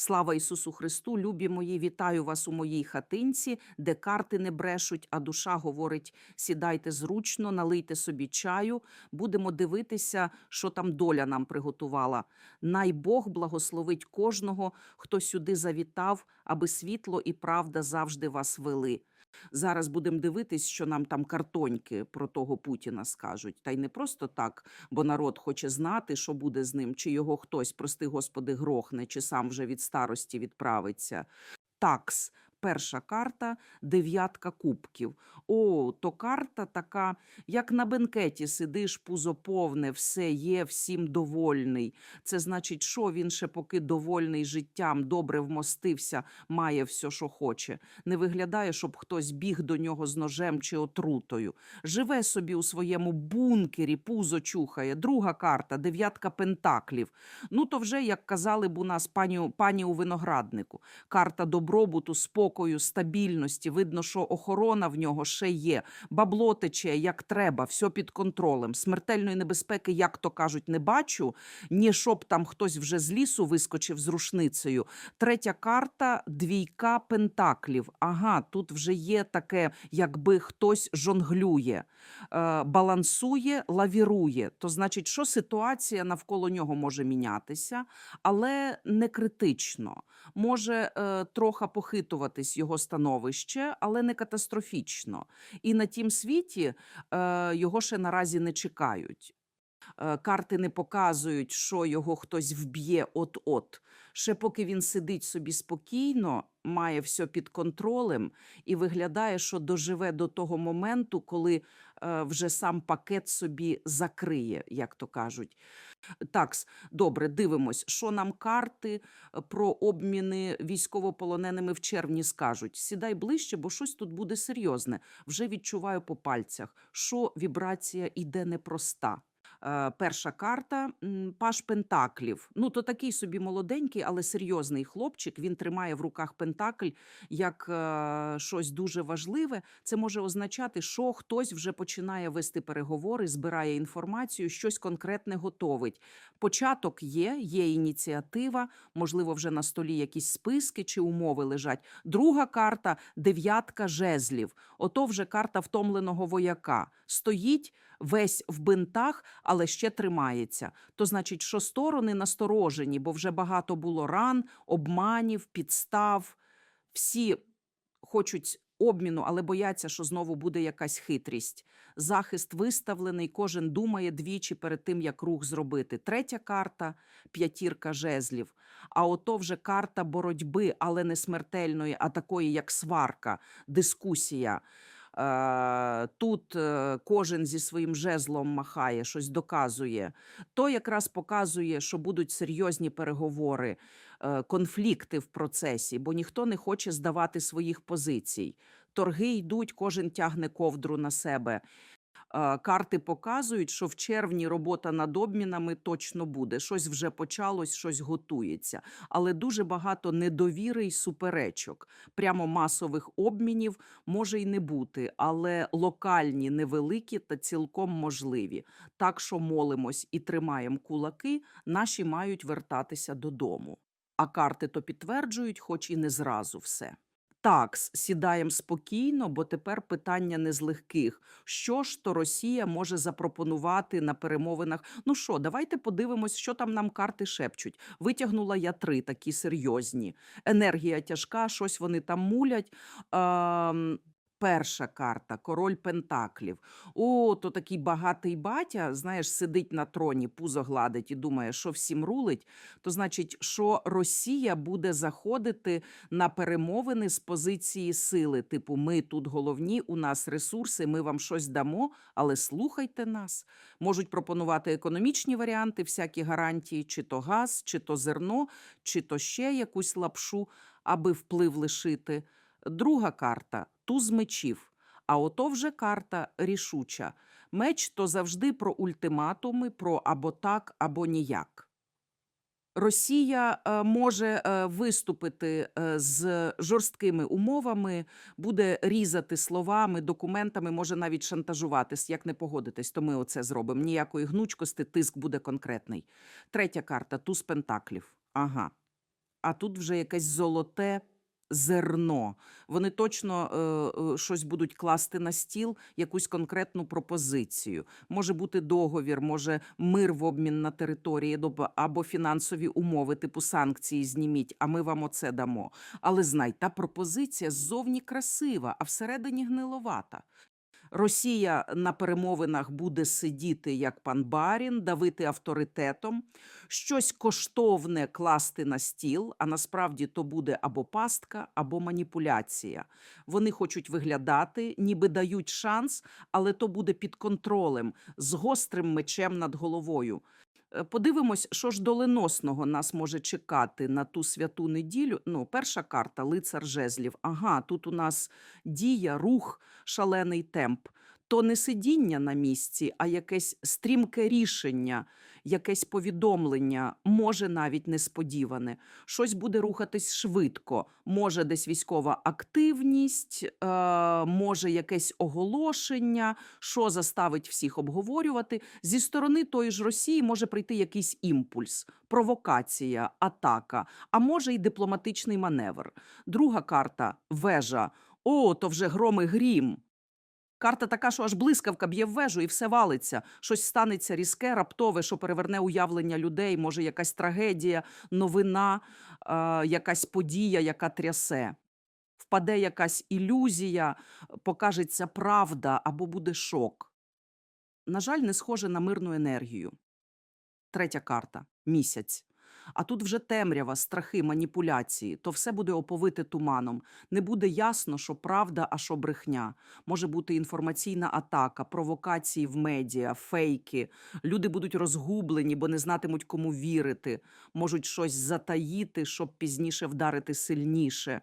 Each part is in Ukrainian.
Слава Ісусу Христу, любі мої, вітаю вас у моїй хатинці, де карти не брешуть, а душа говорить: сідайте зручно, налийте собі чаю. Будемо дивитися, що там доля нам приготувала. Най Бог благословить кожного, хто сюди завітав, аби світло і правда завжди вас вели. Зараз будемо дивитись, що нам там картоньки про того Путіна скажуть. Та й не просто так, бо народ хоче знати, що буде з ним, чи його хтось, прости господи, грохне, чи сам вже від старості відправиться. Такс. Перша карта дев'ятка кубків. О, то карта така, як на бенкеті сидиш, пузо повне, все є, всім довольний. Це значить, що він ще поки довольний життям, добре вмостився, має все, що хоче. Не виглядає, щоб хтось біг до нього з ножем чи отрутою. Живе собі у своєму бункері, пузо чухає. Друга карта дев'ятка пентаклів. Ну то вже, як казали б у нас пані, пані у винограднику. Карта добробуту, спокою, стабільності. Видно, що охорона в нього ще є. Бабло тече, як треба, все під контролем. Смертельної небезпеки, як то кажуть, не бачу. Ні, щоб там хтось вже з лісу вискочив з рушницею. Третя карта двійка пентаклів. Ага, тут вже є таке, якби хтось жонглює, е, балансує, лавірує. То значить, що ситуація навколо нього може мінятися, але не критично. Може е, трохи похитуватись його становище, але не катастрофічно. І на тім світі е, його ще наразі не чекають. Е, Карти не показують, що його хтось вб'є от-от. Ще поки він сидить собі спокійно, має все під контролем і виглядає, що доживе до того моменту, коли е, вже сам пакет собі закриє, як то кажуть. Такс, добре, дивимось, що нам карти е, про обміни військовополоненими в червні скажуть. Сідай ближче, бо щось тут буде серйозне. Вже відчуваю по пальцях, що вібрація іде непроста. Е, перша карта Паш Пентаклів. Ну, то такий собі молоденький, але серйозний хлопчик. Він тримає в руках Пентакль як е, щось дуже важливе. Це може означати, що хтось вже починає вести переговори, збирає інформацію, щось конкретне готовить. Початок є, є ініціатива, можливо, вже на столі якісь списки чи умови лежать. Друга карта дев'ятка жезлів. Ото вже карта втомленого вояка. Стоїть весь в бинтах, але ще тримається. То значить, що сторони насторожені, бо вже багато було ран, обманів, підстав. Всі хочуть обміну, але бояться, що знову буде якась хитрість. Захист виставлений, кожен думає двічі перед тим, як рух зробити. Третя карта п'ятірка жезлів. А ото вже карта боротьби, але не смертельної, а такої, як сварка, дискусія. Тут е, кожен зі своїм жезлом махає, щось доказує. То якраз показує, що будуть серйозні переговори, е, конфлікти в процесі, бо ніхто не хоче здавати своїх позицій. Торги йдуть, кожен тягне ковдру на себе. Карти показують, що в червні робота над обмінами точно буде. Щось вже почалось, щось готується. Але дуже багато недовіри й суперечок. Прямо масових обмінів може й не бути, але локальні, невеликі та цілком можливі. Так що молимось і тримаємо кулаки, наші мають вертатися додому. А карти то підтверджують, хоч і не зразу все. Так, с- сідаємо спокійно, бо тепер питання не з легких. Що ж то Росія може запропонувати на перемовинах? Ну що, давайте подивимось, що там нам карти шепчуть. Витягнула я три такі серйозні. Енергія тяжка, щось вони там мулять. Ем, Перша карта король Пентаклів. О, то такий багатий батя, знаєш, сидить на троні, пузо гладить і думає, що всім рулить. То значить, що Росія буде заходити на перемовини з позиції сили. Типу, ми тут головні, у нас ресурси, ми вам щось дамо, але слухайте нас. Можуть пропонувати економічні варіанти, всякі гарантії, чи то газ, чи то зерно, чи то ще якусь лапшу, аби вплив лишити. Друга карта туз мечів. А ото вже карта рішуча. Меч то завжди про ультиматуми, про або так, або ніяк. Росія е, може е, виступити е, з жорсткими умовами, буде різати словами, документами, може навіть шантажуватись. Як не погодитесь, то ми оце зробимо. Ніякої гнучкості, тиск буде конкретний. Третя карта туз пентаклів. Ага. а тут вже якесь золоте зерно. Вони точно е, е, щось будуть класти на стіл, якусь конкретну пропозицію. Може бути договір, може мир в обмін на території або фінансові умови, типу санкції зніміть, а ми вам оце дамо. Але знай, та пропозиція ззовні красива, а всередині гниловата. Росія на перемовинах буде сидіти як пан Барін, давити авторитетом, щось коштовне класти на стіл, а насправді то буде або пастка, або маніпуляція. Вони хочуть виглядати, ніби дають шанс, але то буде під контролем, з гострим мечем над головою. Е, Подивимось, що ж доленосного нас може чекати на ту святу неділю. Ну, перша карта лицар жезлів. Ага, тут у нас дія, рух, шалений темп. То не сидіння на місці, а якесь стрімке рішення, якесь повідомлення, може навіть несподіване. Щось буде рухатись швидко. Може, десь військова активність, е, може якесь оголошення, що заставить всіх обговорювати. Зі сторони тої ж Росії може прийти якийсь імпульс, провокація, атака, а може й дипломатичний маневр. Друга карта вежа. О, то вже гром грім. Карта така, що аж блискавка б'є в вежу і все валиться. Щось станеться різке, раптове, що переверне уявлення людей, може якась трагедія, новина, е, якась подія, яка трясе. Впаде якась ілюзія, покажеться правда або буде шок. На жаль, не схоже на мирну енергію. Третя карта місяць. А тут вже темрява, страхи, маніпуляції, то все буде оповите туманом. Не буде ясно, що правда, а що брехня. Може бути інформаційна атака, провокації в медіа, фейки. Люди будуть розгублені, бо не знатимуть, кому вірити. Можуть щось затаїти, щоб пізніше вдарити сильніше.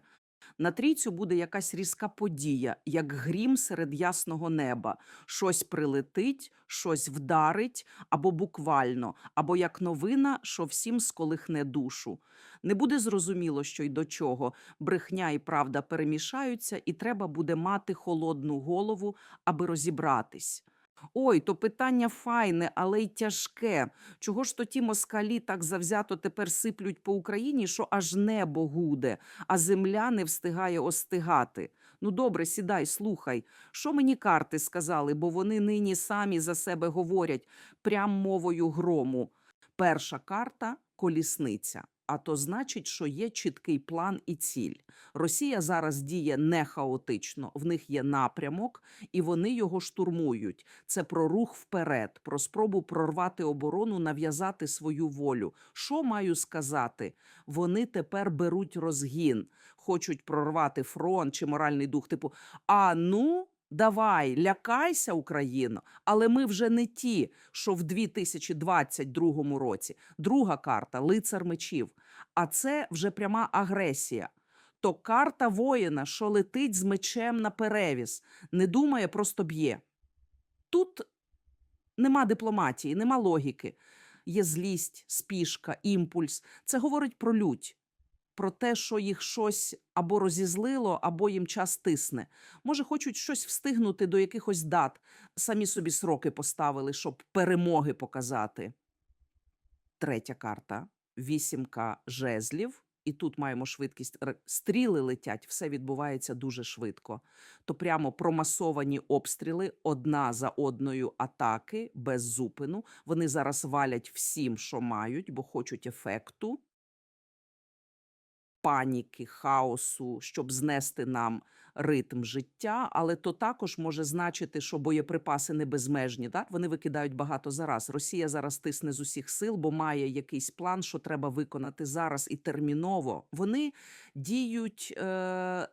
На трійцю буде якась різка подія, як грім серед ясного неба. Щось прилетить, щось вдарить, або буквально, або як новина, що всім сколихне душу. Не буде зрозуміло, що й до чого. Брехня і правда перемішаються, і треба буде мати холодну голову, аби розібратись. Ой, то питання файне, але й тяжке. Чого ж то ті москалі так завзято тепер сиплють по Україні, що аж небо гуде, а земля не встигає остигати. Ну добре, сідай, слухай. Що мені карти сказали, бо вони нині самі за себе говорять прям мовою грому. Перша карта колісниця. А то значить, що є чіткий план і ціль. Росія зараз діє не хаотично, в них є напрямок, і вони його штурмують. Це про рух вперед, про спробу прорвати оборону, нав'язати свою волю. Що маю сказати? Вони тепер беруть розгін, хочуть прорвати фронт чи моральний дух, типу, а ну. Давай, лякайся, Україно, але ми вже не ті, що в 2022 році. Друга карта лицар мечів. А це вже пряма агресія. То карта воїна, що летить з мечем на перевіз, не думає, просто б'є. Тут нема дипломатії, нема логіки. Є злість, спішка, імпульс. Це говорить про лють, про те, що їх щось або розізлило, або їм час тисне. Може, хочуть щось встигнути до якихось дат, самі собі сроки поставили, щоб перемоги показати. Третя карта вісімка жезлів. І тут маємо швидкість. Стріли летять, все відбувається дуже швидко. То прямо промасовані обстріли одна за одною атаки без зупину. Вони зараз валять всім, що мають, бо хочуть ефекту, паніки, хаосу, щоб знести нам ритм життя. Але то також може значити, що боєприпаси не безмежні. Так? Вони викидають багато зараз. Росія зараз тисне з усіх сил, бо має якийсь план, що треба виконати зараз і терміново. Вони діють е,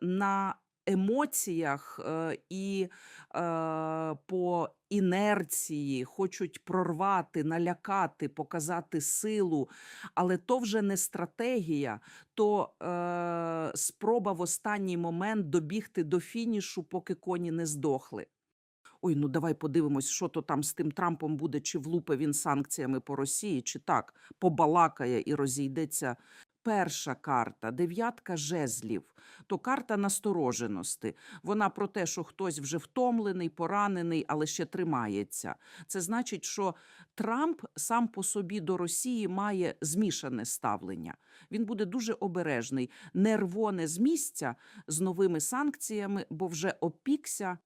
на емоціях е, і е, по інерції, хочуть прорвати, налякати, показати силу. Але то вже не стратегія, то е, спроба в останній момент добігти до фінішу, поки коні не здохли. Ой, ну давай подивимось, що то там з тим Трампом буде, чи влупе він санкціями по Росії, чи так побалакає і розійдеться Перша карта дев'ятка жезлів, то карта настороженості. Вона про те, що хтось вже втомлений, поранений, але ще тримається. Це значить, що Трамп сам по собі до Росії має змішане ставлення. Він буде дуже обережний, не рвоне з місця з новими санкціями, бо вже опікся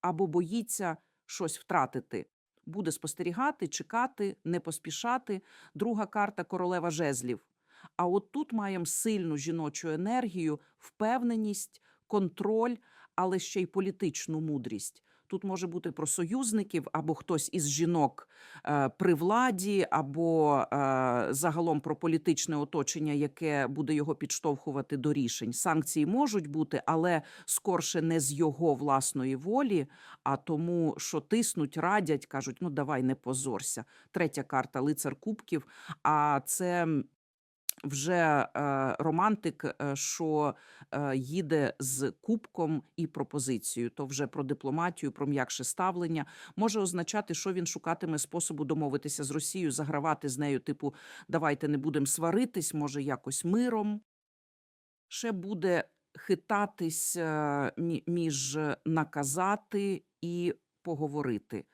або боїться щось втратити. Буде спостерігати, чекати, не поспішати. Друга карта королева жезлів. А от тут маємо сильну жіночу енергію, впевненість, контроль, але ще й політичну мудрість. Тут може бути про союзників або хтось із жінок е, при владі, або е, загалом про політичне оточення, яке буде його підштовхувати до рішень. Санкції можуть бути, але скорше не з його власної волі, а тому, що тиснуть, радять, кажуть: ну давай не позорся. Третя карта лицар кубків. А це вже е, романтик, е, що е, їде з кубком і пропозицією, то вже про дипломатію, про м'якше ставлення може означати, що він шукатиме способу домовитися з Росією, загравати з нею, типу, давайте не будемо сваритись, може якось миром. Ще буде хитатись між наказати і поговорити.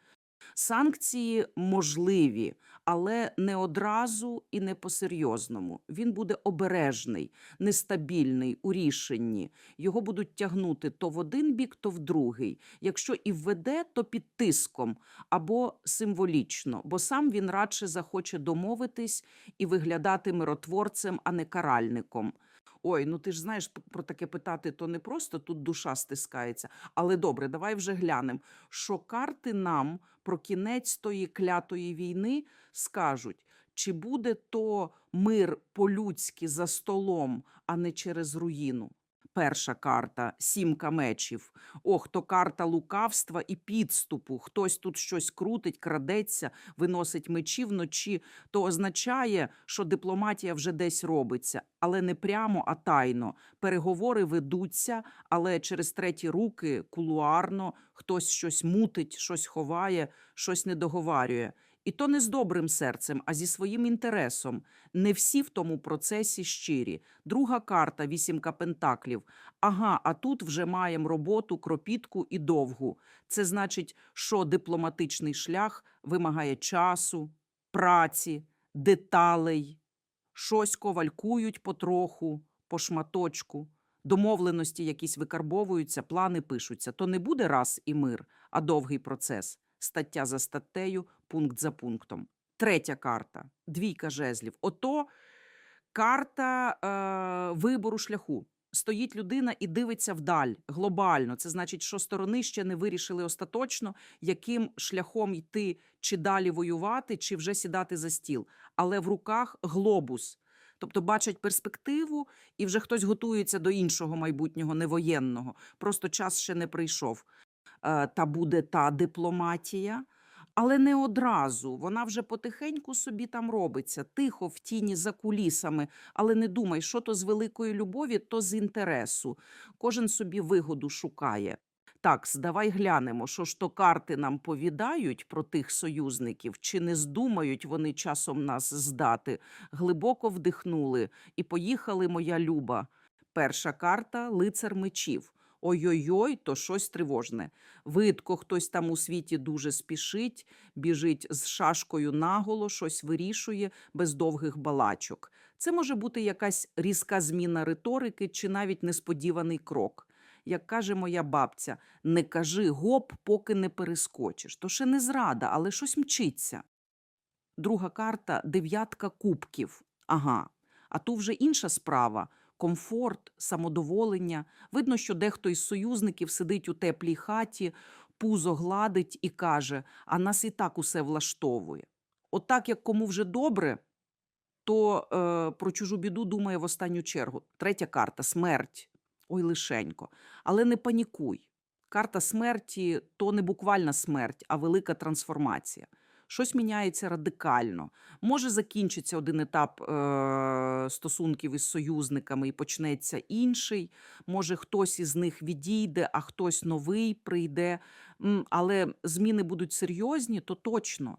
Санкції можливі, але не одразу і не по-серйозному. Він буде обережний, нестабільний у рішенні. Його будуть тягнути то в один бік, то в другий. Якщо і введе, то під тиском або символічно, бо сам він радше захоче домовитись і виглядати миротворцем, а не каральником. Ой, ну ти ж знаєш, про таке питати то не просто тут душа стискається. Але добре, давай вже глянемо, що карти нам про кінець тої клятої війни скажуть, чи буде то мир по-людськи за столом, а не через руїну. Перша карта сімка мечів. Ох, то карта лукавства і підступу. Хтось тут щось крутить, крадеться, виносить мечі вночі. То означає, що дипломатія вже десь робиться, але не прямо, а тайно. Переговори ведуться, але через треті руки, кулуарно, хтось щось мутить, щось ховає, щось не договарює. І то не з добрим серцем, а зі своїм інтересом. Не всі в тому процесі щирі. Друга карта вісімка пентаклів. Ага, а тут вже маємо роботу, кропітку і довгу. Це значить, що дипломатичний шлях вимагає часу, праці, деталей. Щось ковалькують потроху, по шматочку. Домовленості якісь викарбовуються, плани пишуться. То не буде раз і мир, а довгий процес. Стаття за статтею, пункт за пунктом. Третя карта двійка жезлів. Ото карта е, вибору шляху. Стоїть людина і дивиться вдаль глобально. Це значить, що сторони ще не вирішили остаточно, яким шляхом йти, чи далі воювати, чи вже сідати за стіл. Але в руках глобус. Тобто бачать перспективу, і вже хтось готується до іншого майбутнього, невоєнного. Просто час ще не прийшов. Е, Та буде та дипломатія, але не одразу. Вона вже потихеньку собі там робиться, тихо в тіні за кулісами. Але не думай, що то з великої любові, то з інтересу. Кожен собі вигоду шукає. Так, давай глянемо, що ж то карти нам повідають про тих союзників, чи не здумають вони часом нас здати. Глибоко вдихнули і поїхали, моя люба. Перша карта лицар мечів. Ой-ой-ой, то щось тривожне. Видко, хтось там у світі дуже спішить, біжить з шашкою наголо, щось вирішує без довгих балачок. Це може бути якась різка зміна риторики чи навіть несподіваний крок. Як каже моя бабця, не кажи гоп, поки не перескочиш. То ще не зрада, але щось мчиться. Друга карта дев'ятка кубків. Ага. А тут вже інша справа. Комфорт, самодоволення. Видно, що дехто із союзників сидить у теплій хаті, пузо гладить і каже: а нас і так усе влаштовує. От так, як кому вже добре, то е, про чужу біду думає в останню чергу. Третя карта смерть. Ой, лишенько. Але не панікуй. Карта смерті то не буквальна смерть, а велика трансформація. Щось міняється радикально. Може закінчиться один етап е- стосунків із союзниками і почнеться інший. Може, хтось із них відійде, а хтось новий прийде. Але зміни будуть серйозні, то точно.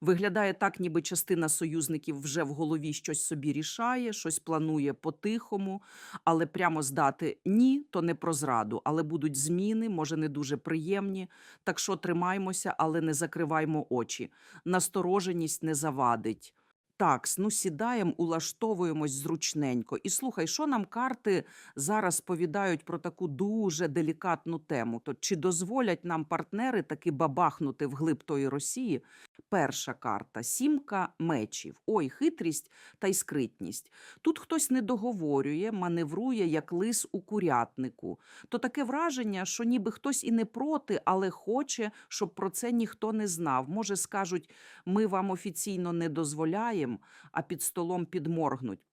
Виглядає так, ніби частина союзників вже в голові щось собі рішає, щось планує по-тихому, але прямо здати ні, то не про зраду, але будуть зміни, може не дуже приємні. Так що тримаймося, але не закриваймо очі. Настороженість не завадить. Так, ну сідаємо, улаштовуємось зручненько. І слухай, що нам карти зараз повідають про таку дуже делікатну тему? То чи дозволять нам партнери таки бабахнути вглиб тої Росії? Перша карта сімка мечів. Ой, хитрість та й скритність. Тут хтось не договорює, маневрує як лис у курятнику. То таке враження, що ніби хтось і не проти, але хоче, щоб про це ніхто не знав. Може, скажуть, ми вам офіційно не дозволяємо, а під столом підморгнуть.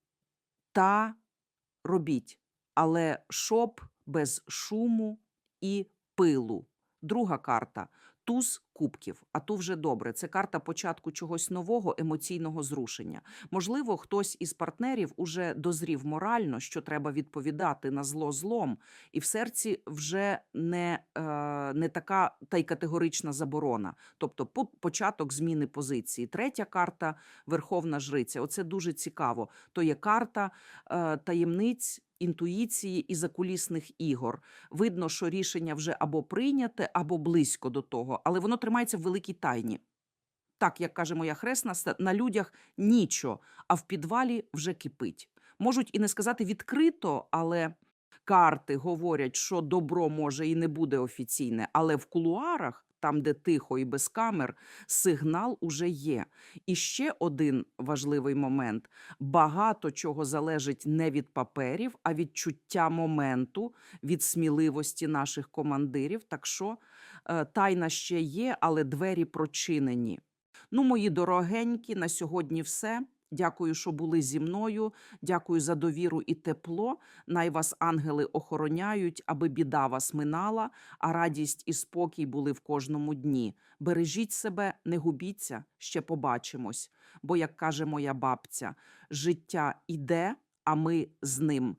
Та робіть, але щоб без шуму і пилу. Друга карта туз кубків. А то вже добре. Це карта початку чогось нового, емоційного зрушення. Можливо, хтось із партнерів уже дозрів морально, що треба відповідати на зло злом, і в серці вже не, е, не така та й категорична заборона. Тобто по- початок зміни позиції. Третя карта Верховна Жриця. Оце дуже цікаво. То є карта е, таємниць. Інтуїції і закулісних ігор видно, що рішення вже або прийняте, або близько до того, але воно тримається в великій тайні. Так, як каже моя хресна, на людях нічого, а в підвалі вже кипить. Можуть і не сказати відкрито, але карти говорять, що добро може і не буде офіційне, але в кулуарах, там, де тихо і без камер, сигнал уже є. І ще один важливий момент: багато чого залежить не від паперів, а від чуття моменту, від сміливості наших командирів. Так що тайна ще є, але двері прочинені. Ну, мої дорогенькі, на сьогодні все. Дякую, що були зі мною. Дякую за довіру і тепло. Най вас ангели охороняють, аби біда вас минала, а радість і спокій були в кожному дні. Бережіть себе, не губіться, ще побачимось. Бо, як каже моя бабця, життя іде, а ми з ним.